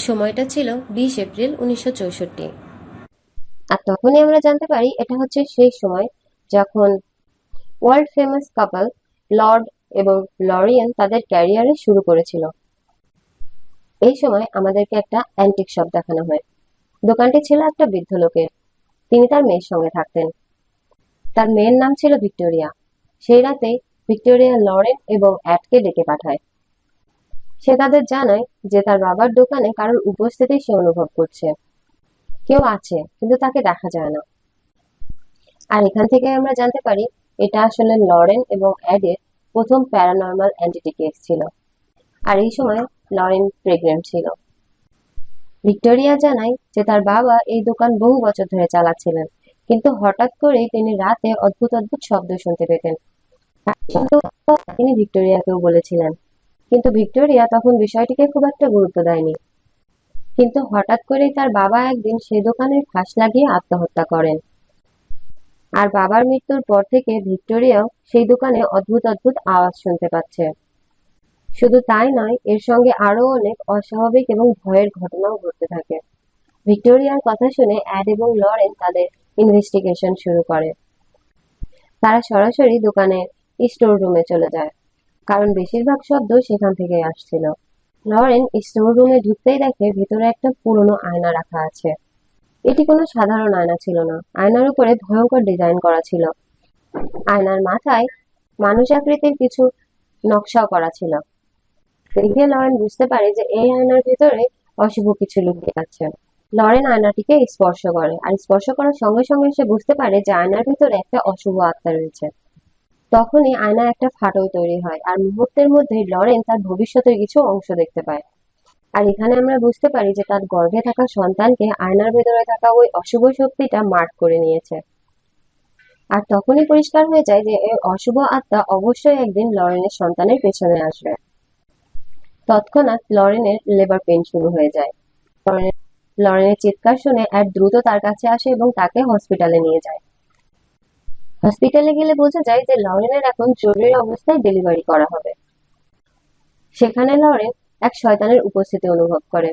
সময়টা ছিল বিশ এপ্রিল উনিশশো চৌষট্টি। আর তখনই আমরা জানতে পারি এটা হচ্ছে সেই সময় যখন ওয়ার্ল্ড ফেমাস কাপল লর্ড এবং লরিয়ান তাদের ক্যারিয়ারে শুরু করেছিল। এই সময় আমাদেরকে একটা অ্যান্টিক শপ দেখানো হয়। দোকানটি ছিল একটা বৃদ্ধ লোকের। তিনি তার মেয়ের সঙ্গে থাকতেন। তার মেয়ের নাম ছিল ভিক্টোরিয়া। সেই রাতে ভিক্টোরিয়া লরেন এবং অ্যাডকে ডেকে পাঠায়। সে তাদের জানায় যে তার বাবার দোকানে কারোর উপস্থিতি সে অনুভব করছে। কেউ আছে, কিন্তু তাকে দেখা যায় না। আর এখান থেকে আমরা জানতে পারি, এটা আসলে লরেন এবং অ্যাডের প্রথম প্যারানর্মাল অ্যান্টিটি কেস ছিল। আর এই সময় লরেন প্রেগনেন্ট ছিল। ভিক্টোরিয়া জানায় যে তার বাবা এই দোকান বহু বছর ধরে চালাচ্ছিলেন, কিন্তু হঠাৎ করেই তিনি রাতে অদ্ভুত অদ্ভুত শব্দ শুনতে পেতেন। তিনি ভিক্টোরিয়াকেও বলেছিলেন কিন্তু ভিক্টোরিয়া তখন বিষয়টিকে খুব একটা গুরুত্ব দেয়নি। কিন্তু হঠাৎ করেই তার বাবা একদিন সে দোকানের ফাঁস লাগিয়ে আত্মহত্যা করেন। আর বাবার মৃত্যুর পর থেকে ভিক্টোরিয়াও সেই দোকানে অদ্ভুত অদ্ভুত আওয়াজ শুনতে পাচ্ছে। শুধু তাই নয়, এর সঙ্গে আরও অনেক অস্বাভাবিক এবং ভয়ের ঘটনাও ঘটতে থাকে। ভিক্টোরিয়ার কথা শুনে অ্যাড এবং লরেন তাদের ইনভেস্টিগেশন শুরু করে। তারা সরাসরি দোকানের স্টোর রুমে চলে যায়। কারণ বেশিরভাগ শব্দ সেখান থেকে আসছিল। লরেন স্টোর রুমে ঢুকতেই দেখে ভিতরে একটা পুরনো আয়না রাখা আছে। এটি কোনো সাধারণ আয়না ছিল না। আয়নার উপরে ভয়ঙ্কর ডিজাইন করা ছিল। আয়নার মাথায় মানুষ আকৃতির কিছু নকশাও করা ছিল। দেখে লরেন বুঝতে পারে যে এই আয়নার ভিতরে অশুভ কিছু লুকিয়ে আছে। লরেন আয়নাটিকে স্পর্শ করে, আর স্পর্শ করার সঙ্গে সঙ্গে সে বুঝতে পারে যে আয়নার ভিতরে একটা অশুভ আত্মা রয়েছে। তখনই আয়না একটা ফাটল তৈরি হয়, আর মুহূর্তের মধ্যে লরেন তার ভবিষ্যতের কিছু অংশ দেখতে পায়। আর এখানে আমরা বুঝতে পারি যে তার গর্ভে থাকা সন্তানকে আয়নার ভেতরে থাকা ওই অশুভ শক্তিটা মার্ক করে নিয়েছে। আর তখনই পরিষ্কার হয়ে যায় যে এই অশুভ আত্মা অবশ্যই একদিন লরেনের সন্তানের পেছনে আসবে। তৎক্ষণাৎ লরেনের লেবার পেন শুরু হয়ে যায়। লরেনের চিৎকার শুনে অ্যাড দ্রুত তার কাছে আসে এবং তাকে হসপিটালে নিয়ে যায়। হসপিটালে গেলে বোঝা যায় যে লরেনের এখন জরুরি অবস্থায় ডেলিভারি করা হবে। সেখানে লরেন এক শয়তানের উপস্থিতি অনুভব করে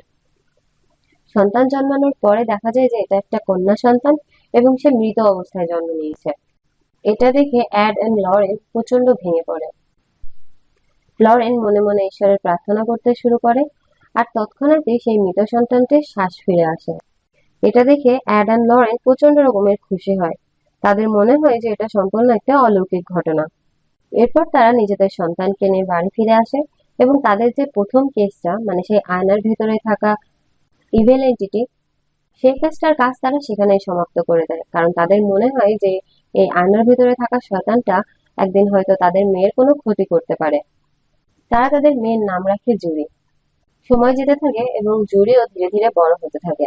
সন্তান জন্মানোর পরে দেখা যায় যে এটা একটা কন্যা সন্তান এবং সে মৃত অবস্থায় জন্ম নিয়েছে। এটা দেখে অ্যাড এন্ড লরেন প্রচণ্ড ভেঙে পড়ে লরেন মনে মনে ঈশ্বরের প্রার্থনা করতে শুরু করে আর তৎক্ষণাৎই সেই মৃত সন্তানটির শ্বাস ফিরে আসে। এটা দেখে অ্যাড অ্যান্ড লরেন প্রচণ্ড রকমের খুশি হয়। তাদের মনে হয় যে এটা সম্পূর্ণ একটা অলৌকিক ঘটনা। এরপর তারা নিজেদের সন্তানকে নিয়ে বাড়ি ফিরে আসে এবং তাদের যে প্রথম কেসটা মানে সেই আয়নার ভেতরে থাকা ইভেল এন্টিটি সেই কেসটার কাজ তারা সেখানেই সমাপ্ত করে দেয়। কারণ তাদের মনে হয় যে এই আয়নার ভেতরে থাকা শয়তানটা একদিন হয়তো তাদের মেয়ের কোনো ক্ষতি করতে পারে। তারা তাদের মেয়ের নাম রাখে জুরি সময় যেতে থাকে এবং জুরিও ধীরে ধীরে বড় হতে থাকে।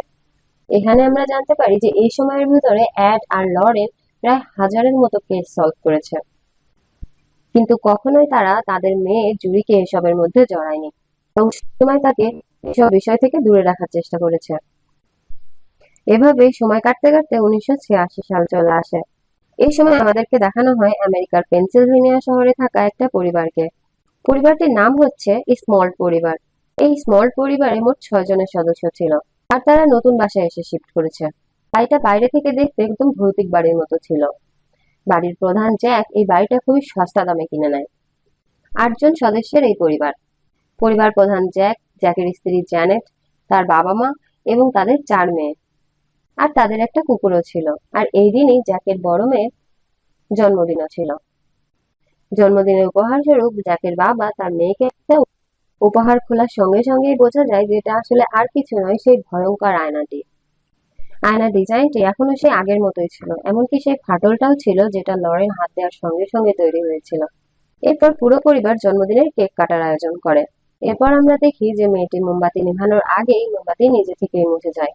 এখানে আমরা জানতে পারি যে এই সময়ের ভিতরে অ্যাড আর লরেন প্রায় হাজারের মতো কেস সলভ করেছে। কিন্তু কখনোই তারা তাদের মেয়ে জুরিকে এসবের মধ্যে জড়ায়নি এবং সময় তাকে এসব বিষয় থেকে দূরে রাখার চেষ্টা করেছে। এভাবে সময় কাটতে কাটতে উনিশশো ছিয়াশি সাল চলে আসে। এই সময় আমাদেরকে দেখানো হয় আমেরিকার পেনসিলভেনিয়া শহরে থাকা একটা পরিবারকে। পরিবারটির নাম হচ্ছে স্মল পরিবার। এই স্মল পরিবারে মোট ছয় জনের সদস্য ছিল। আর তারা নতুন বাসায় এসে শিফট করেছে। বাড়িটা বাইরে থেকে দেখতে একদম ভৌতিক বাড়ির মতো ছিল। বাড়ির প্রধান জ্যাক এই বাড়িটা খুবই সস্তা দামে কিনে নেয়। আটজন সদস্যের এই পরিবার। পরিবার প্রধান জ্যাক, জ্যাকের স্ত্রী জ্যানেট, তার বাবা মা এবং তাদের চার মেয়ে। আর তাদের একটা কুকুরও ছিল। আর এই দিনই জ্যাকের বড় মেয়ের জন্মদিনও ছিল। জন্মদিনের উপহার স্বরূপ জ্যাকের বাবা তার মেয়েকে একটা উপহার খোলার সঙ্গে সঙ্গেই বোঝা যায় যে এটা আসলে আর কিছু নয়, সেই ভয়ঙ্কর আয়নাটি। আয়নার ডিজাইনটি এখনও সেই আগের মতোই ছিল, এমনকি সেই ফাটলটাও ছিল যেটা লরেন হাত দেওয়ার সঙ্গে সঙ্গে তৈরি হয়েছিল। এরপর পুরো পরিবার জন্মদিনের কেক কাটার আয়োজন করে। এরপর আমরা দেখি যে মেয়েটি মোমবাতি নিভানোর আগেই মোমবাতি নিজে থেকেই মুছে যায়।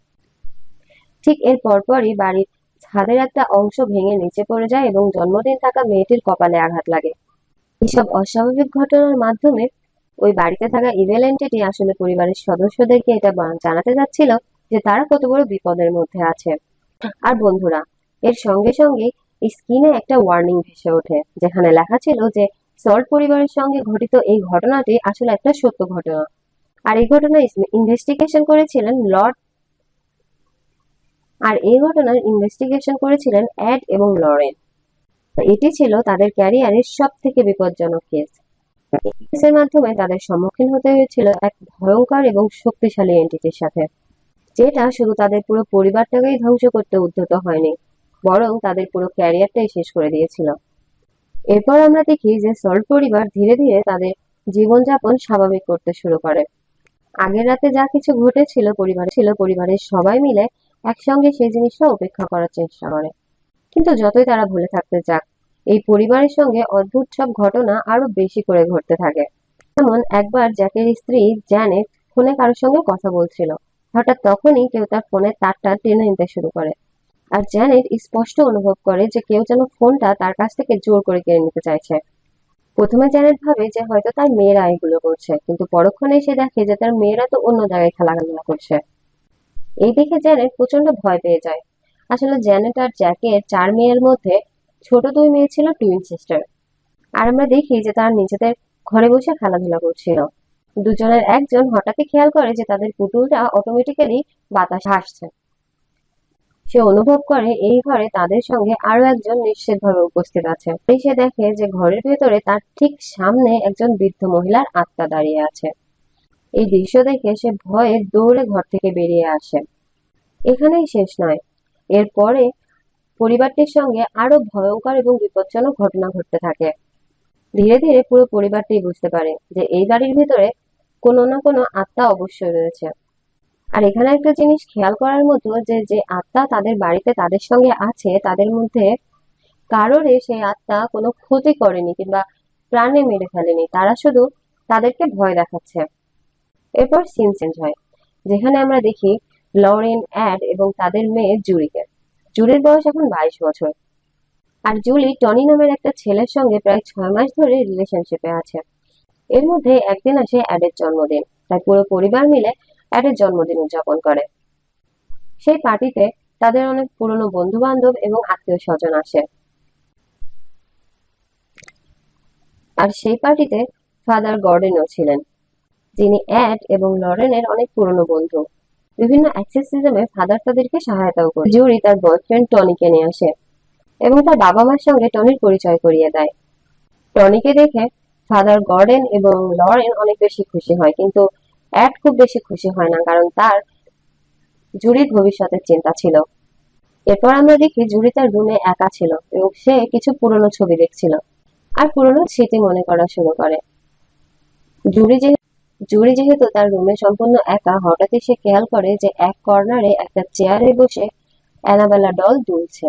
ঠিক এর পরপরই বাড়ির ছাদের একটা অংশ ভেঙে নিচে পড়ে যায় এবং জন্মদিন থাকা মেয়েটির কপালে আঘাত লাগে। এসব অস্বাভাবিক ঘটনার মাধ্যমে ওই বাড়িতে থাকা ইভেল এন্টিটি আসলে পরিবারের সদস্যদেরকে এটা জানাতে যাচ্ছিল যে তারা কত বড় বিপদের মধ্যে আছে। আর বন্ধুরা, এর সঙ্গে সঙ্গে স্ক্রিনে একটা ওয়ার্নিং ভেসে ওঠে, যেখানে লেখা ছিল যে, সল্ট পরিবারের সঙ্গে ঘটিত এই ঘটনাটি আসলে একটা সত্য ঘটনা। আর এই ঘটনা ইনভেস্টিগেশন করেছিলেন লর্ড আর এই ঘটনার ইনভেস্টিগেশন করেছিলেন অ্যাড এবং লরেন। এটি ছিল তাদের ক্যারিয়ারের সব থেকে বিপজ্জনক কেস কেসের মাধ্যমে তাদের সম্মুখীন হতে হয়েছিল এক ভয়ঙ্কর এবং শক্তিশালী এন্টিটির সাথে। যেটা শুধু তাদের পুরো পরিবারটাকেই ধ্বংস করতে উদ্যত হয়নি, বরং তাদের পুরো ক্যারিয়ারটাই শেষ করে দিয়েছিল। এরপর আমরা দেখি যে সল্ট পরিবার ধীরে ধীরে তাদের জীবনযাপন স্বাভাবিক করতে শুরু করে। আগের রাতে যা কিছু ঘটেছিল পরিবার, ছিল পরিবারের সবাই মিলে একসঙ্গে সেই জিনিসটা উপেক্ষা করার চেষ্টা করে। কিন্তু যতই তারা ভুলে থাকতে যাক, এই পরিবারের সঙ্গে অদ্ভুত সব ঘটনা আরও বেশি করে ঘটতে থাকে। যেমন একবার জ্যাকের স্ত্রী জ্যানেট ফোনে কারোর সঙ্গে কথা বলছিল। হঠাৎ তখনই কেউ তার ফোনের তারটা টেনে নিতে শুরু করে। আর জ্যানেট স্পষ্ট অনুভব করে যে কেউ যেন ফোনটা তার কাছ থেকে জোর করে কেড়ে নিতে চাইছে। প্রথমে জ্যানেট ভাবে যে হয়তো তার মেয়েরা এগুলো করছে, কিন্তু পরক্ষণে সে দেখে যে তার মেয়েরা তো অন্য জায়গায় খেলাধুলা করছে। এই দেখে জ্যানেট প্রচণ্ড ভয় পেয়ে যায়। আসলে জ্যানেট আর জ্যাকের চার মেয়ের মধ্যে ছোট দুই মেয়ে ছিল টুইন সিস্টার আর আমরা দেখি যে তারা নিজেদের ঘরে বসে খেলাধুলা করছিল। দুজনের একজন হঠাৎই খেয়াল করে যে তাদের পুতুলটা অটোমেটিক্যালি বাতাস হাসছে। সে অনুভব করে এই ঘরে তাদের সঙ্গে আরও একজন নিশ্চিতভাবে উপস্থিত আছে। সে দেখে যে ঘরের ভেতরে তার ঠিক সামনে একজন বৃদ্ধ মহিলার আত্মা দাঁড়িয়ে আছে। এই দৃশ্য দেখে সে ভয়ে দৌড়ে ঘর থেকে বেরিয়ে আসে। এখানেই শেষ নয়। এরপরে পরিবারটির সঙ্গে আরও ভয়ঙ্কর এবং বিপজ্জনক ঘটনা ঘটতে থাকে। ধীরে ধীরে পুরো পরিবারটি বুঝতে পারে যে এই বাড়ির ভিতরে কোনো না কোনো আত্মা অবশ্যই রয়েছে। আর এখানে একটা জিনিস খেয়াল করার মতো যে যে আত্মা তাদের বাড়িতে তাদের সঙ্গে আছে, তাদের মধ্যে কারোরই সেই আত্মা কোনো ক্ষতি করেনি কিংবা প্রাণে মেরে ফেলেনি। তারা শুধু তাদেরকে ভয় দেখাচ্ছে। এরপর সিন চেঞ্জ হয়। যেখানে আমরা দেখি লরেন অ্যাড এবং তাদের মেয়ে জুরিকে জুরির বয়স এখন বাইশ বছর। আর জুলি টনি নামের একটা ছেলের সঙ্গে প্রায় ছয় মাস ধরে রিলেশনশিপে আছে। এর মধ্যে একদিন আসে অ্যাডের জন্মদিন। তাই পুরো পরিবার মিলে অ্যাডের জন্মদিন উদযাপন করে। সেই পার্টিতে তাদের অনেক পুরনো বন্ধু বান্ধব এবং আত্মীয় স্বজন আসে। আর সেই পার্টিতে ফাদার গর্ডেনও ছিলেন, যিনি অ্যাড এবং লরেনের অনেক পুরনো বন্ধু। বিভিন্ন অ্যাক্সেসিজমে ফাদার তাদেরকে সহায়তাও করে। জুরি তার বয়ফ্রেন্ড টনিকে নিয়ে আসে এবং তার বাবা মার সঙ্গে টনির পরিচয় করিয়ে দেয়। টনিকে দেখে ফাদার গর্ডেন এবং লরেন অনেক বেশি খুশি হয়, কিন্তু অ্যাড খুব বেশি খুশি হয় না, কারণ তার জুরির ভবিষ্যতের চিন্তা ছিল। এরপর আমরা দেখি জুরি তার রুমে একা ছিল এবং সে কিছু পুরনো ছবি দেখছিল আর পুরনো স্মৃতি মনে করা শুরু করে। জুরি যে জুরি যেহেতু তার রুমে সম্পূর্ণ একা, হঠাৎই সে খেয়াল করে যে এক কর্নারে একটা চেয়ারে বসে অ্যানাবেলা ডল দুলছে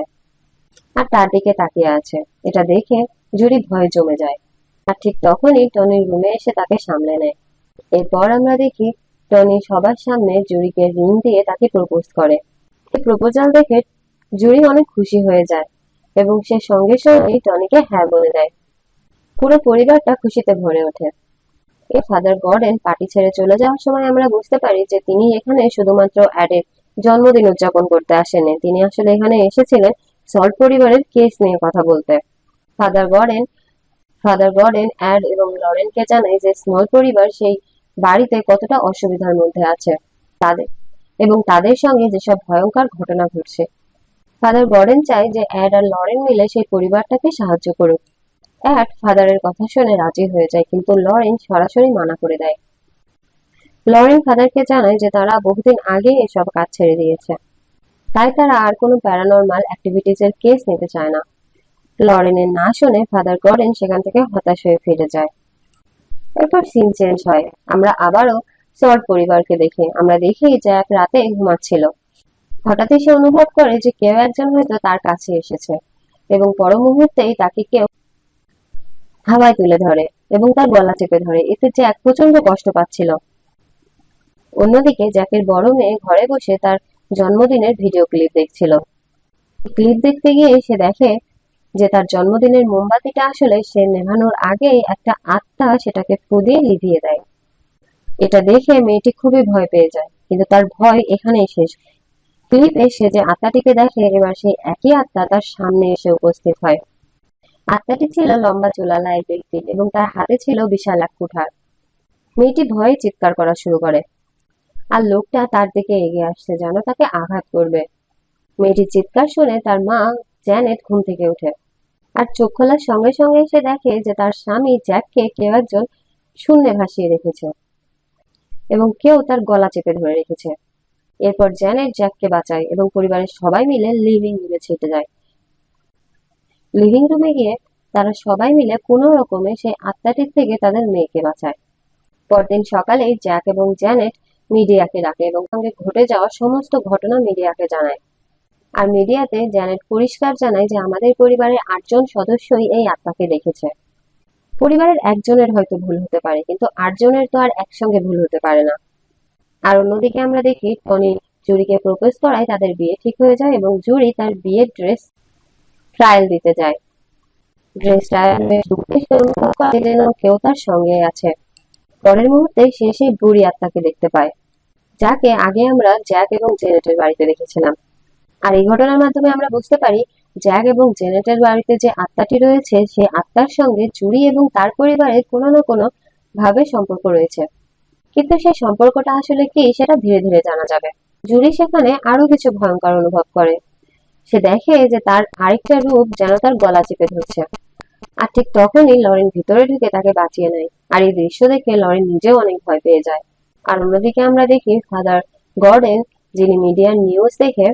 আর তার দিকে তাকিয়ে আছে। এটা দেখে জুরি ভয়ে জমে যায়। আর ঠিক তখনই টনির রুমে এসে তাকে সামলে নেয়। এরপর আমরা দেখি টনি সবার সামনে জুরিকে রিং দিয়ে তাকে প্রপোজ করে। এই প্রপোজাল দেখে জুরি অনেক খুশি হয়ে যায় এবং সে সঙ্গে সঙ্গে টনিকে হ্যাঁ বলে দেয়। পুরো পরিবারটা খুশিতে ভরে ওঠে। এই ফাদার গর্ডেন পার্টি ছেড়ে চলে যাওয়ার সময় আমরা বুঝতে পারি যে তিনি এখানে শুধুমাত্র অ্যাডের জন্মদিন উদযাপন করতে আসেনি তিনি আসলে এখানে এসেছিলেন সল্ট পরিবারের কেস নিয়ে কথা বলতে। Father Gordon father Gordon add এবং লরেনকে জানায় যে স্মল পরিবার সেই বাড়িতে কতটা অসুবিধার মধ্যে আছে তাদের এবং তাদের সঙ্গে যেসব ভয়ঙ্কর ঘটনা ঘটছে। ফাদার গর্ডেন চায় যে অ্যাড আর লরেন মিলে সেই পরিবারটাকে সাহায্য করুক। অ্যাড ফাদারের কথা শুনে রাজি হয়ে যায়, কিন্তু লরেন সরাসরি মানা করে দেয়। লরেন ফাদারকে জানায় যে তারা বহুদিন আগে এসব কাজ ছেড়ে দিয়েছে। তাই তারা আর কোনো প্যারানর্মাল অ্যাক্টিভিটিজের কেস নিতে চায় না। লরেনের না শুনে ফাদার গর্ডেন সেখান থেকে হতাশ হয়ে ফিরে যায়। এরপর সিন চেঞ্জ হয়। আমরা আবারও সল্ট পরিবারকে দেখি। আমরা দেখি যে এক রাতে ঘুমাচ্ছিল। হঠাৎই সে অনুভব করে যে কেউ একজন হয়তো তার কাছে এসেছে এবং পর মুহূর্তেই তাকে কেউ হাওয়ায় তুলে ধরে এবং তার গলা চেপে ধরে। এতে জ্যাক প্রচণ্ড কষ্ট পাচ্ছিল। অন্যদিকে জ্যাকের বড় মেয়ে ঘরে বসে তার জন্মদিনের ভিডিও ক্লিপ দেখছিল। ক্লিপ দেখতে গিয়ে সে দেখে যে তার জন্মদিনের মোমবাতিটা আসলে সে নেভানোর আগেই একটা আত্মা সেটাকে ফু দিয়ে লিভিয়ে দেয়। এটা দেখে মেয়েটি খুবই ভয় পেয়ে যায়, কিন্তু তার ভয় এখানেই শেষ। ক্লিপে সে যে আত্মাটিকে দেখে, এবার সেই একই আত্মা তার সামনে এসে উপস্থিত হয়। আত্মাটি ছিল লম্বা চুলালা এক ব্যক্তি এবং তার হাতে ছিল বিশাল এক কুঠার। মেয়েটি ভয়ে চিৎকার করা শুরু করে। আর লোকটা তার দিকে এগিয়ে আসছে যেন তাকে আঘাত করবে। মেয়েটির চিৎকার শুনে তার মা জ্যানেট ঘুম থেকে ওঠে আর চোখ খোলার সঙ্গে সঙ্গে এসে দেখে যে তার স্বামী জ্যাককে কেউ একজন শূন্যে ভাসিয়ে রেখেছে এবং কেউ তার গলা চেপে ধরে রেখেছে। এরপর জ্যানেট জ্যাককে বাঁচায় এবং পরিবারের সবাই মিলে লিভিং রুমে ছুটে যায়। লিভিং রুমে গিয়ে তারা সবাই মিলে কোনো রকমে সেই আত্মাটির থেকে তাদের মেয়েকে বাঁচায়। পরদিন সকালে জ্যাক এবং জ্যানেট মিডিয়াকে ডাকে এবং সঙ্গে ঘটে যাওয়া সমস্ত ঘটনা মিডিয়াকে জানায়। আর মিডিয়াতে জ্যানেট পরিষ্কার জানায় যে আমাদের পরিবারের আটজন সদস্যই এই আত্মাকে দেখেছে। পরিবারের একজনের হয়তো ভুল হতে পারে, কিন্তু আটজনের তো আর একসঙ্গে ভুল হতে পারে না। আর অন্যদিকে আমরা দেখি, টনি জুরিকে প্রপোজ করায় তাদের বিয়ে ঠিক হয়ে যায় এবং জুরি তার বিয়ের ড্রেস ট্রায়াল দিতে যায়। ড্রেস ট্রায়াল কেউ তার সঙ্গে আছে। পরের মুহূর্তে সে সেই বুড়ি আত্মাকে দেখতে পায়, যাকে আগে আমরা জ্যাক এবং জেনেটের বাড়িতে দেখেছিলাম। আর এই ঘটনার মাধ্যমে আমরা বুঝতে পারি জ্যাক এবং জেনেটের বাড়িতে যে আত্মাটি রয়েছে সেই আত্মার সঙ্গে জুড়ি এবং তার পরিবারের কোনো না কোনো ভাবে সম্পর্ক রয়েছে। কিন্তু সেই সম্পর্কটা আসলে কি সেটা ধীরে ধীরে জানা যাবে। জুরি সেখানে আরও কিছু ভয়ঙ্কর অনুভব করে। সে দেখে যে তার আরেকটা রূপ যেন তার গলা চেপে ধরছে। আর ঠিক তখনই লরেন ভিতরে ঢুকে তাকে বাঁচিয়ে নেয়। আর এই দৃশ্য দেখে লরেন নিজেও অনেক ভয় পেয়ে যায়। আর অন্যদিকে আমরা দেখি ফাদার গর্ডেন, যিনি মিডিয়ার নিউজ দেখে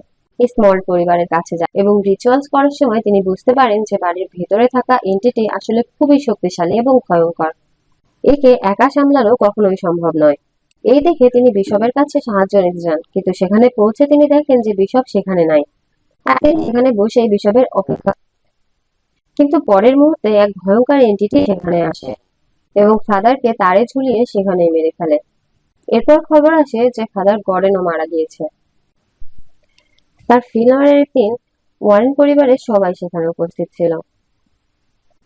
স্মল পরিবারের কাছে যায় এবং রিচুয়ালস করার সময় তিনি বুঝতে পারেন যে বাড়ির ভেতরে থাকা এন্টিটি আসলে খুবই শক্তিশালী এবং ভয়ঙ্কর। একে একা সামলানো কখনোই সম্ভব নয়। এই দেখে তিনি বিশপের কাছে সাহায্য নিতে যান, কিন্তু সেখানে পৌঁছে তিনি দেখেন যে বিশপ সেখানে নাই। সেখানে বসে বিশপের অপেক্ষা কিন্তু পরের মুহূর্তে এক ভয়ঙ্কর এন্টিটি সেখানে আসে এবং ফাদারকে তারে ঝুলিয়ে সেখানে মেরে ফেলে। এরপর খবর আসে যে ফাদার গর্ডেনও মারা গিয়েছে। তার ফিনারের দিন ওয়ারেন পরিবারের সবাই সেখানে উপস্থিত ছিল।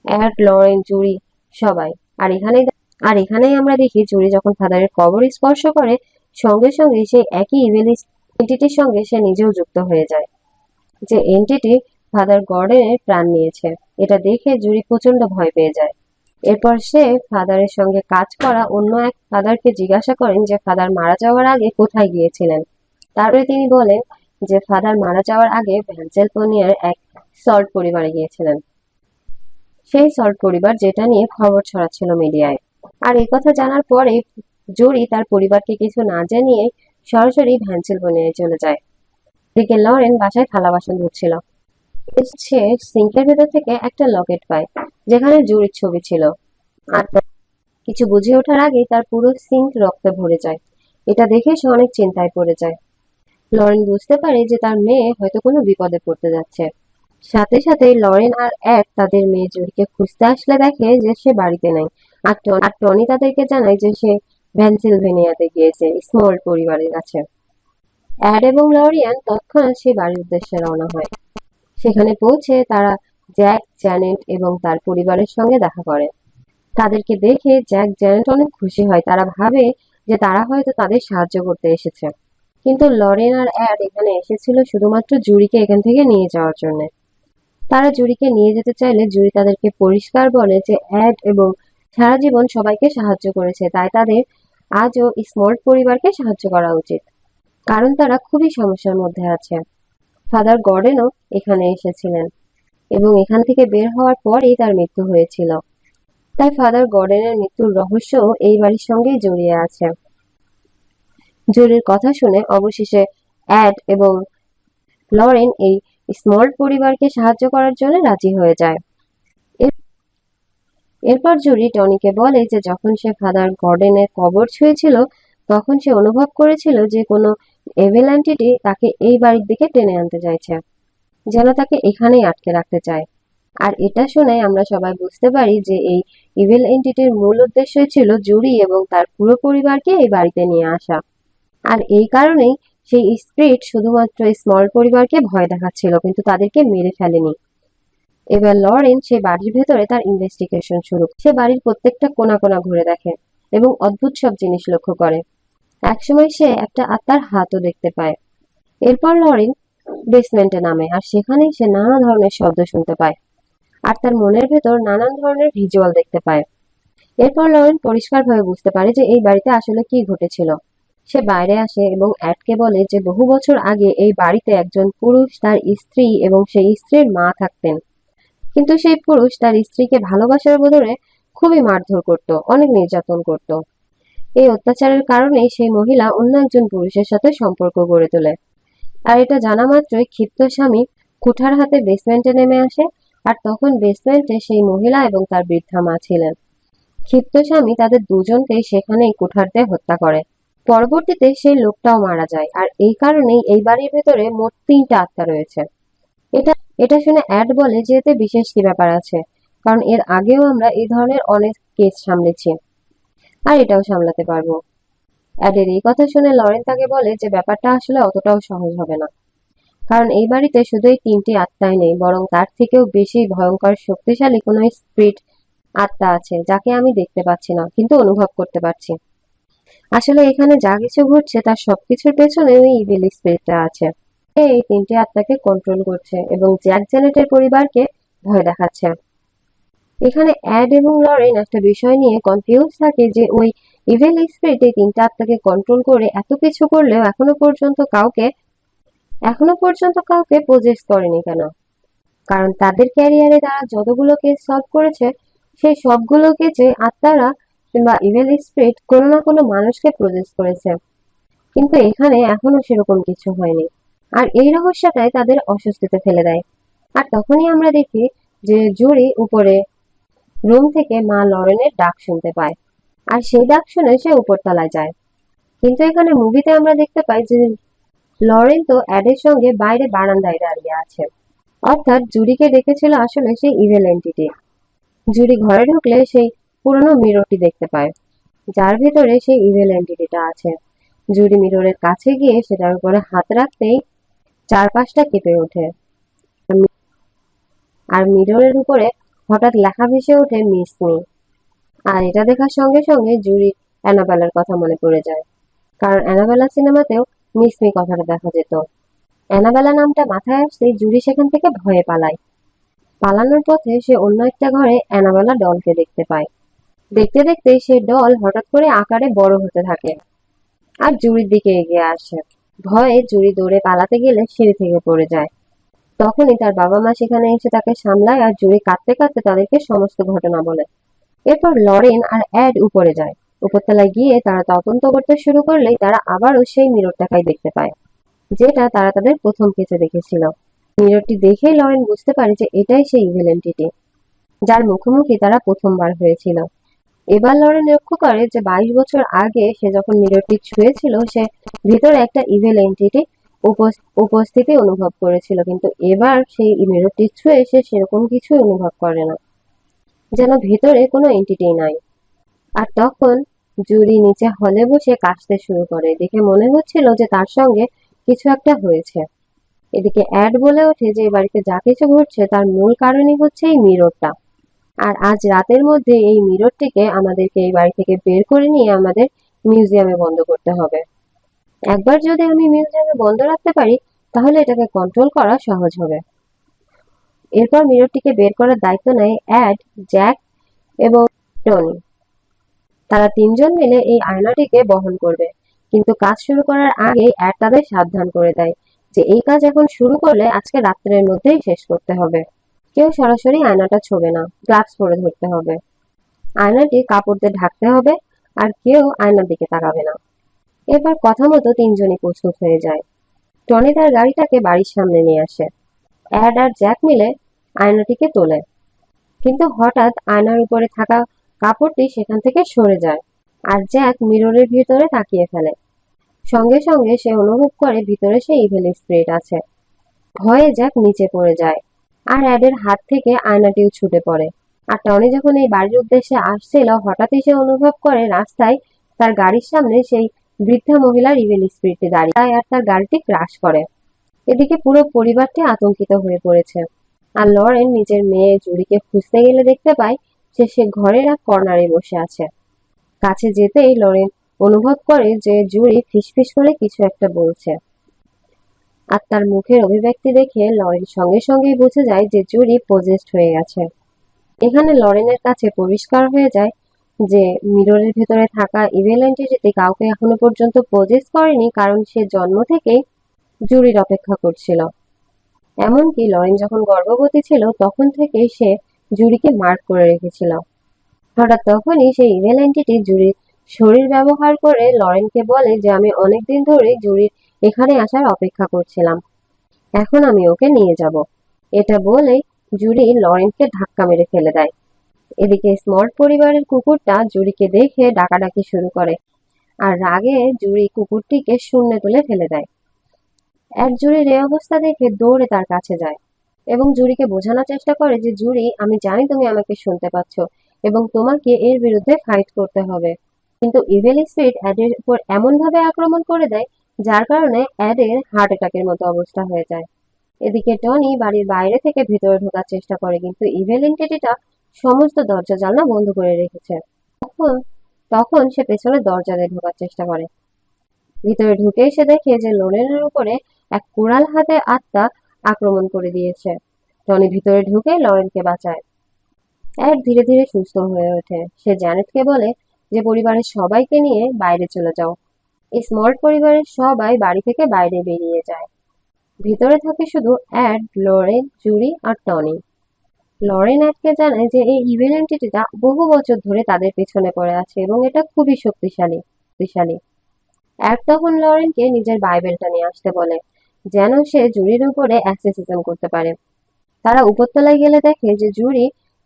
অ্যাড, লরেন, জুরি, সবাই। আর এখানেই আর এখানেই আমরা দেখি জুরি যখন ফাদারের কবর স্পর্শ করে, সঙ্গে সঙ্গে সেই একই ইভেল এন্টিটির সঙ্গে সে নিজেও যুক্ত হয়ে যায়। যে এন্টিটি ফাদার গর্ডেনের প্রাণ নিয়েছে, এটা দেখে জুরি প্রচণ্ড ভয় পেয়ে যায়। এরপর সে ফাদারের সঙ্গে কাজ করা অন্য এক ফাদারকে জিজ্ঞাসা করেন যে, ফাদার মারা যাওয়ার আগে কোথায় গিয়েছিলেন? তারপরে তিনি বলেন যে ফাদার মারা যাওয়ার আগে ভ্যান্সেলপোনিয়ার এক সল্ট পরিবারে গিয়েছিলেন। সেই সল্ট পরিবার যেটা নিয়ে খবর ছড়াচ্ছিল মিডিয়ায়। আর এই কথা জানার পরে জুরি তার পরিবারকে কিছু না জানিয়ে সরাসরি ভ্যান্সেলপোনিয়ায় চলে যায়। দিকে লরেন বাসায় থালা বাসন ধুচ্ছিল। সে সিঙ্কের ভেতর থেকে একটা লকেট পায়, যেখানে জুরির ছবি ছিল। আর কিছু বুঝে ওঠার আগেই তার পুরো সিঙ্ক রক্তে ভরে যায়। এটা দেখে সে অনেক চিন্তায় পড়ে যায়। লরেন বুঝতে পারে যে তার মেয়ে হয়তো কোনো বিপদে পড়তে যাচ্ছে। সাথে সাথে লরেন আর এক তাদের মেয়ে জুরিকে খুঁজতে আসলে দেখে যে সে বাড়িতে নেই। আর আর টনি তাদেরকে জানায় যে সে ভ্যান্সিলভেনিয়াতে গিয়েছে, স্মল পরিবারের কাছে। অ্যাড এবং লরিয়ান তৎক্ষণাৎ সেই বাড়ির উদ্দেশ্যে রওনা হয়। সেখানে পৌঁছে তারা জ্যাক, জ্যানেট এবং তার পরিবারের সঙ্গে দেখা করে। তাদেরকে দেখে জ্যাক, জ্যানেট অনেক খুশি হয়। তারা ভাবে যে তারা হয়তো তাদের সাহায্য করতে এসেছে। কিন্তু লরেন আর অ্যাড এখানে এসেছিল শুধুমাত্র জুরিকে এখান থেকে নিয়ে যাওয়ার জন্য। তারা জুরিকে নিয়ে যেতে চাইলে জুরি তাদেরকে পরিষ্কার বলে যে অ্যাড এবং সারা জীবন সবাইকে সাহায্য করেছে, তাই তাদের আজও স্মল পরিবারকে সাহায্য করা উচিত। কারণ তারা খুবই সমস্যার মধ্যে আছে। ফাদার গর্ডেনও এখানে এসেছিলেন এবং এখান থেকে বের হওয়ার পরেই তার মৃত্যু হয়েছিল। তাই ফাদার গর্ডেনের মৃত্যুর রহস্য এই বাড়ির সঙ্গেই জড়িয়ে আছে। জুরির কথা শুনে অবশেষে অ্যাড এবং লরেন এই স্মল পরিবারকে সাহায্য করার জন্য রাজি হয়ে যায়। এর- এরপর জুরি টনিকে বলে যে যখন সে ফাদার গর্ডেনের কবর ছুঁয়েছিল, তখন সে অনুভব করেছিল যে কোনো এভেল অ্যান্টিটি তাকে এই বাড়ির দিকে টেনে আনতে চাইছে, যেন তাকে এখানেই আটকে রাখতে চায়। আর এটা শুনে আমরা সবাই বুঝতে পারি যে এই ইভেল এন্টিটির মূল উদ্দেশ্যই ছিল জুরি এবং তার পুরো পরিবারকে এই বাড়িতে নিয়ে আসা। আর এই কারণেই সেই স্প্রিট শুধুমাত্র স্মল পরিবারকে ভয় দেখাচ্ছিল, কিন্তু তাদেরকে মেরে ফেলেনি। এবার লরেন সে বাড়ির ভেতরে তার ইনভেস্টিগেশন শুরু সে বাড়ির প্রত্যেকটা কোনা কোণা ঘুরে দেখে এবং অদ্ভুত সব জিনিস লক্ষ্য করে। একসময় সে একটা আত্মার হাতও দেখতে পায়। এরপর লরেন বেসমেন্টে নামে আর সেখানেই সে নানা ধরনের শব্দ শুনতে পায় আর তার মনের ভেতর নানান ধরনের ভিজুয়াল দেখতে পায়। এরপর লরেন পরিষ্কারভাবে বুঝতে পারে যে এই বাড়িতে আসলে কি ঘটেছিল। সে বাইরে আসে এবং অ্যাডকে বলে যে বহু বছর আগে এই বাড়িতে একজন পুরুষ তার স্ত্রী এবং সেই স্ত্রীর মা থাকতেন। কিন্তু সেই পুরুষ তার স্ত্রীকে ভালোবাসার বদলে খুবই মারধর করত, অনেক নির্যাতন করত। এই অত্যাচারের কারণেই সেই মহিলা অন্য একজন পুরুষের সাথে সম্পর্ক গড়ে তোলে। আর এটা জানা মাত্রই ক্ষিপ্ত স্বামী কুঠার হাতে বেসমেন্টে নেমে আসে আর তখন বেসমেন্টে সেই মহিলা এবং তার বৃদ্ধা মা ছিলেন। ক্ষিপ্ত স্বামী তাদের দুজনকেই সেখানেই কুঠার দিয়ে হত্যা করে। পরবর্তীতে সেই লোকটাও মারা যায়। আর এই কারণেই এই বাড়ির ভেতরে মোট তিনটা আত্মা রয়েছে। এটা এটা শুনে অ্যাড বলে যে এতে বিশেষ কি ব্যাপার আছে? কারণ এর আগেও আমরা এই ধরনের অনেক কেস সামলেছি। আর এটাও সামলাতে পারব। অ্যাডের এই কথা শুনে লরেন তাকে বলে যে ব্যাপারটা আসলে অতটাও সহজ হবে না। কারণ এই বাড়িতে শুধু এই তিনটি আত্মাই নেই, বরং তার থেকেও বেশি ভয়ঙ্কর শক্তিশালী কোনো স্পিরিট আত্মা আছে, যাকে আমি দেখতে পাচ্ছি না, কিন্তু অনুভব করতে পারছি। আসলে এখানে যা কিছু ঘটছে তার সবকিছুর পেছনে ওই ইভিল স্পিরিটটা আছে। এই তিনটি আত্মাকে কন্ট্রোল করছে এবং জ্যাক জেনেটের পরিবারকে ভয় দেখাচ্ছে। এখানে অ্যাড এবং লরেন একটা বিষয় নিয়ে কনফিউজ থাকে যে ওই ইভেল স্পিরিট এই তিনটা আত্মাকে কন্ট্রোল করে এত কিছু করলেও এখনও পর্যন্ত কাউকে, এখনও পর্যন্ত কাউকে পজেস করেনি কেন? কারণ তাদের ক্যারিয়ারে তারা যতগুলো কেস সলভ করেছে, সেই সবগুলো কেসে আত্মারা কিংবা ইভেল স্পিরিট কোনো না কোনো মানুষকে প্রজেস করেছে। কিন্তু এখানে এখনও সেরকম কিছু হয়নি। আর এই রহস্যটাই তাদের অস্বস্তিতে ফেলে দেয়। আর তখনই আমরা দেখি যে জুরি উপরে রুম থেকে মা লরেনের ডাক শুনতে পায়। আর সেই ডাক শুনে সে উপরতলায় যায়। কিন্তু এখানে মুভিতে আমরা দেখতে পাই যে লরেন তো অ্যাডের সঙ্গে বাইরে বারান্দায় দাঁড়িয়ে আছে। অর্থাৎ জুরিকে ডেকেছিল আসলে সেই ইভেল এন্টিটি জুরি ঘরে ঢুকলে সেই পুরনো মিররটি দেখতে পায়, যার ভেতরে সেই ইভেল এন্টিটিটা আছে। জুরি মিররের কাছে গিয়ে সেটার উপরে হাত রাখতেই চারপাশটা কেঁপে ওঠে। আর মিররের উপরে হঠাৎ লেখা ভেসে ওঠে, মিস মি। আর এটা দেখার সঙ্গে সঙ্গে জুরি অ্যানাবেলার কথা মনে পড়ে যায়। কারণ অ্যানাবেলা সিনেমাতেও মিস মি কথাটা দেখা যেত। অ্যানাবেলা নামটা মাথায় আসতেই জুরি সেখান থেকে ভয়ে পালায়। পালানোর পথে সে অন্য একটা ঘরে অ্যানাবেলা ডলকে দেখতে পায়। দেখতে দেখতে সে ডল হঠাৎ করে আকারে বড় হতে থাকে আর জুরির দিকে এগিয়ে আসে। ভয়ে জুরি দৌড়ে পালাতে গেলে সিঁড়ি থেকে পড়ে যায়। তখনই তার বাবা মা সেখানে এসে তাকে সামলায় আর জুরি কাঁদতে কাঁদতে তাদেরকে সমস্ত ঘটনা বলে। এরপর লরেন আর অ্যাড উপরে যায়। উপরতলায় গিয়ে তারা তদন্ত করতে শুরু করলেই তারা আবারও সেই মিররটাকাই দেখতে পায়, যেটা তারা তাদের প্রথম কেসে দেখেছিল। মিররটি দেখেই লরেন বুঝতে পারে যে এটাই সেই ইভেল এন্টিটি যার মুখোমুখি তারা প্রথমবার হয়েছিল। এবার লরেন লক্ষ্য করে যে বাইশ বছর আগে সে যখন মিররটি ছুঁয়েছিল, সে ভিতরে একটা ইভেল এন্টিটি উপস্থিতি অনুভব করেছিল। কিন্তু এবার সেই মিররটি ছুঁয়ে সে সেরকম কিছুই অনুভব করে না, যেন ভিতরে কোনো এন্টিটি নাই। আর তখন জুরি নিচে হলে বসে কাশতে শুরু করে। দেখে মনে হচ্ছিল যে তার সঙ্গে কিছু একটা হয়েছে। এদিকে অ্যাড বলে ওঠে যে এই বাড়িতে যা কিছু ঘটছে, তার মূল কারণই হচ্ছে এই মিররটা। আর আজ রাতের মধ্যে এই মিররটিকে আমাদেরকে এই বাড়ি থেকে বের করে নিয়ে আমাদের মিউজিয়ামে বন্ধ করতে হবে। একবার যদি আমি মিউজিয়ামে বন্ধ রাখতে পারি, তাহলে এটাকে কন্ট্রোল করা সহজ হবে। এরপর মিররটিকে বের করার দায়িত্ব নেয় অ্যাড, জ্যাক এবং টনি। তারা তিনজন মিলে এই আয়নাটিকে বহন করবে। কিন্তু কাজ শুরু করার আগে অ্যাড তাদের সাবধান করে দেয় যে এই কাজ এখন শুরু করলে আজকে রাত্রের মধ্যেই শেষ করতে হবে। কেউ সরাসরি আয়নাটা ছোবে না। গ্লাভস পরে ধরতে হবে। আয়নাটি কাপড় দিয়ে ঢাকতে হবে আর কেউ আয়নার দিকে তাকাবে না। এবার কথা মতো তিনজনই প্রস্তুত হয়ে যায়। টনি তার গাড়িটাকে বাড়ির সামনে নিয়ে আসে। অ্যাড আর জ্যাক মিলে আয়নাটিকে তোলে। কিন্তু হঠাৎ আয়নার উপরে থাকা কাপড়টি সেখান থেকে সরে যায় আর জ্যাক মিররের ভিতরে তাকিয়ে ফেলে। সঙ্গে সঙ্গে সে অনুভব করে ভিতরে সে ইভেল স্পিরিট আছে। ভয়ে জ্যাক নিচে পড়ে যায়। আর অ্যাডের হাত থেকে আয়নাটিও ছুটে পড়ে। আর টনি যখন এই বাড়ির উদ্দেশ্যে আসছিল, হঠাৎই সে অনুভব করে রাস্তায় তার গাড়ির সামনে সেই বৃদ্ধা মহিলার ইভেল স্পিরিটটি দাঁড়িয়ে। তাই আর তার গাড়িটি ক্রাশ করে। এদিকে পুরো পরিবারটি আতঙ্কিত হয়ে পড়েছে। আর লরেন নিজের মেয়ে জুড়িকে খুঁজতে গেলে দেখতে পায়, সে সে ঘরের এক কর্নারে বসে আছে। কাছে যেতেই লরেন অনুভব করে যে জুড়ি ফিসফিস করে কিছু একটা বলছে। আর তার মুখের অভিব্যক্তি দেখে লরেন সঙ্গে সঙ্গেই বুঝে যায় যে জুরি পজেস্ট হয়ে গেছে। এখানে লরেনের কাছে পরিষ্কার হয়ে যায় যে মিররের ভেতরে থাকা ইভেল এন্টিটিটি কাউকে এখনও পর্যন্ত পজেস করেনি কারণ সে জন্ম থেকেই জুরির অপেক্ষা করছিল। এমনকি লরেন যখন গর্ভবতী ছিল, তখন থেকেই সে জুরিকে মার্ক করে রেখেছিল। হঠাৎ তখনই সেই ইভেল এন্টিটি জুরির শরীর ব্যবহার করে লরেনকে বলে যে, আমি অনেকদিন ধরে জুরির এখানে আসার অপেক্ষা করছিলাম। এখন আমি ওকে নিয়ে যাব। এটা বলেই জুরি লরেনকে ধাক্কা মেরে ফেলে দেয়। এদিকে স্মর্ট পরিবারের কুকুরটা জুরিকে দেখে ডাকাডাকি শুরু করে আর রাগে জুরি কুকুরটিকে শূন্যে তুলে ফেলে দেয়। এক জুরির এই অবস্থা দেখে দৌড়ে তার কাছে যায় এবং জুরিকে বোঝানোর চেষ্টা করে যে, জুরি, আমি জানি তুমি আমাকে শুনতে পাচ্ছ এবং তোমাকে এর বিরুদ্ধে ফাইট করতে হবে। কিন্তু ইভেল উপর এমন ভাবে আক্রমণ করে দেয় যার কারণে অ্যাডের হার্ট অ্যাটাকের মতো অবস্থা হয়ে যায়। এদিকে টনি বাড়ির বাইরে থেকে ভিতরে ঢোকার চেষ্টা করে, কিন্তু ইভেল এন্টিটিটা সমস্ত দরজা জানলা বন্ধ করে রেখেছে। তখন তখন সে পেছনে দরজা দিয়ে ঢোকার চেষ্টা করে। ভিতরে ঢুকে এসে দেখে যে লোনেনের উপরে এক কুড়াল হাতে আত্মা আক্রমণ করে দিয়েছে। টনি ভিতরে ঢুকে লরেনকে বাঁচায়। অ্যাড ধীরে ধীরে সুস্থ হয়ে ওঠে। সে জ্যানেটকে বলে যে, পরিবারের সবাইকে নিয়ে বাইরে চলে যাও। এই স্মর্ট পরিবারের সবাই বাড়ি থেকে বাইরে বেরিয়ে যায়। ভিতরে থাকে শুধু অ্যাড লরেন জুরি আর টনি লরেন অ্যাডকে জানায় যে এই ইভেল এন্টিটিটা বহু বছর ধরে তাদের পেছনে পড়ে আছে এবং এটা খুবই শক্তিশালী শক্তিশালী অ্যাড তখন লরেনকে নিজের বাইবেলটা নিয়ে আসতে বলে, যেন সে জুরির উপরে অ্যাক্সেসিজম করতে পারে। তারা উপরতলায় গেলে দেখে যে জুরি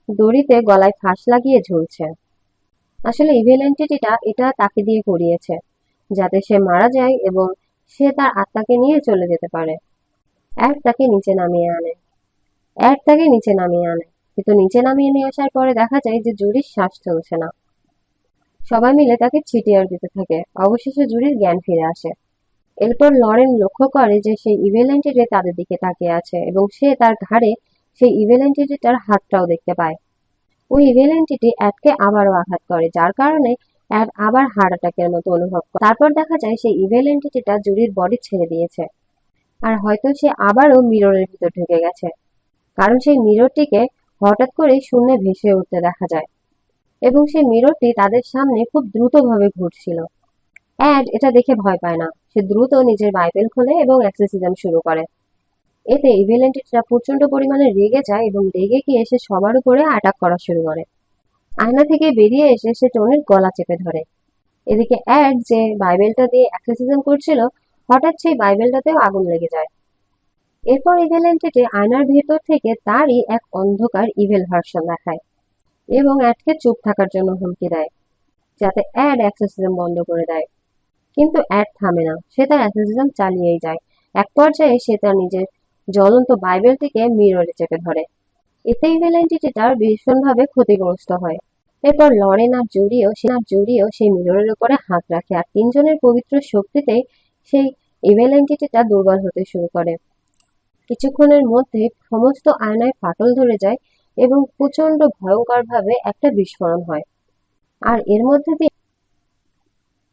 দড়িতে গলায় ফাঁস লাগিয়ে ঝুলছে। আসলে ইভেল এন্টিটিটা এটা তাকে দিয়ে করিয়েছে। যাতে সে মারা যায় এবং সে তার আত্মাকে নিয়ে চলে যেতে পারে। এক তাকে নিচে নামিয়ে আনে। এক তাকে নিচে নামিয়ে আনে। কিন্তু নিচে নামিয়ে নিয়ে আসার পরে দেখা যায় যে জুরির শ্বাস চলছে না। সবাই মিলে তাকে ছিটিয়ার দিতে থাকে। অবশেষে জুরির জ্ঞান ফিরে আসে। এরপর লরেন লক্ষ্য করে যে সেই ইভেল এন্টিটি তাদের দিকে তাকিয়ে আছে এবং সে তার ঘাড়ে সেই ইভেল এন্টিটিটার হাতটাও দেখতে পায়। ওই ইভেল এন্টিটি অ্যাডকে আবারও আঘাত করে, যার কারণে আবার হার্ট অ্যাটাকের মতো অনুভব করে। তারপর দেখা যায় সেই ইভেল এন্টিটিটা জুরির বডি ছেড়ে দিয়েছে। আর হয়তো সে আবারও মিররের ভিতর ঢুকে গেছে। কারণ সেই মিররটিকে হঠাৎ করে শূন্যে ভেসে উঠতে দেখা যায়। এবং সেই মিররটি তাদের সামনে খুব দ্রুতভাবে ঘুরছিল। অ্যাড এটা দেখে ভয় পায় না। সে দ্রুত নিজের বাইবেল খোলে এবং অ্যাক্সেসিজম শুরু করে। এতে ইভেল এন্টিটিটা প্রচণ্ড পরিমাণে রেগে যায় এবং রেগে গিয়ে সে সবার উপরে অ্যাটাক করা শুরু করে। আয়না থেকে বেরিয়ে এসে সে টনির গলা চেপে ধরে। এদিকে অ্যাড যে বাইবেলটা দিয়ে অ্যাক্সেসিজম করছিল, হঠাৎ সেই বাইবেলটাতেও আগুন লেগে যায়। এরপর ইভেল এন্টিটি আয়নার ভেতর থেকে তারই এক অন্ধকার ইভেল ভার্সন দেখায় এবং অ্যাডকে চুপ থাকার জন্য হুমকি দেয়, যাতে অ্যাড অ্যাক্সেসিজম বন্ধ করে দেয়। কিন্তু অ্যাড থামে না, সে তার অ্যাক্সেসিজম চালিয়েই যায়। এক পর্যায়ে সে তার নিজের জ্বলন্ত বাইবেলটিকে মিররে চেপে ধরে। এতে ইভেল এন্টিটিটার ভীষণভাবে ক্ষতিগ্রস্ত হয়। এরপর লরেন আর জুড়িও সে আর জুড়িও সেই মিররের উপরে হাত রাখে আর তিনজনের পবিত্র শক্তিতে সেই ইভেল এন্টিটিটা দুর্বল হতে শুরু করে। কিছুক্ষণের মধ্যে সমস্ত আয়নায় ফাটল ধরে যায় এবং প্রচণ্ড ভয়ঙ্করভাবে একটা বিস্ফোরণ হয়। আর এর মধ্যে দিয়ে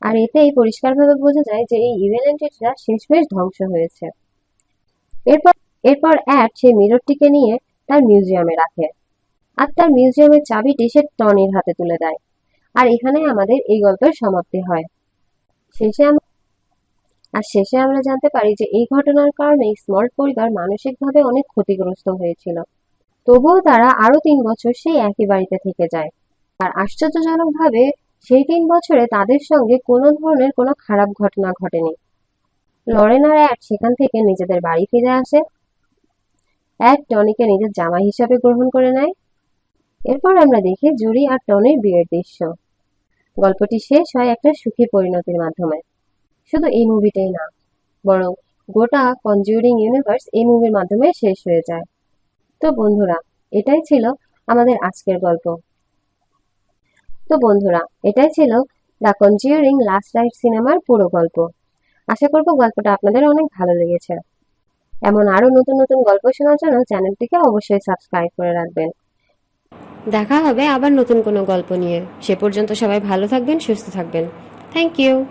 আর এতেই পরিষ্কারভাবে বোঝা যায় যে এই ইভেল এন্টিটিটা শেষমেশ ধ্বংস হয়েছে। এরপর এরপর অ্যাড সেই মিররটিকে নিয়ে তার মিউজিয়ামে রাখে। আর তার মিউজিয়ামের চাবিটি সে টনির হাতে তুলে দেয়। আর এখানে আমাদের এই গল্পের সমাপ্তি হয়। শেষে আর শেষে আমরা জানতে পারি যে এই ঘটনার কারণে স্মর্ট পরিবার মানসিকভাবে অনেক ক্ষতিগ্রস্ত হয়েছিল। তবুও তারা আরও তিন বছর সেই একই বাড়িতে থেকে যায়। আর আশ্চর্যজনকভাবে সেই তিন বছরে তাদের সঙ্গে কোনো ধরনের কোনো খারাপ ঘটনা ঘটেনি। লরেন আর অ্যাড সেখান থেকে নিজেদের বাড়ি ফিরে আসে। অ্যাড টনিকে নিজের জামাই হিসাবে গ্রহণ করে নেয়। এরপর আমরা দেখি জুরি আর টনির বিয়ের দৃশ্য। গল্পটি শেষ হয় একটা সুখী পরিণতির মাধ্যমে। শুধু এই মুভিটাই না, বরং গোটা কনজিউরিং ইউনিভার্স এই মুভির মাধ্যমে শেষ হয়ে যায়। তো বন্ধুরা, এটাই ছিল আমাদের আজকের গল্প। তো বন্ধুরা, এটাই ছিল দ্য কনজিউরিং লাস্ট রাইট সিনেমার পুরো গল্প। আশা করব গল্পটা আপনাদের অনেক ভালো লেগেছে। এমন আরও নতুন নতুন গল্প শোনার জন্য চ্যানেলটিকে অবশ্যই সাবস্ক্রাইব করে রাখবেন। দেখা হবে আবার নতুন কোনো গল্প নিয়ে। সে পর্যন্ত সবাই ভালো থাকবেন, সুস্থ থাকবেন। Thank you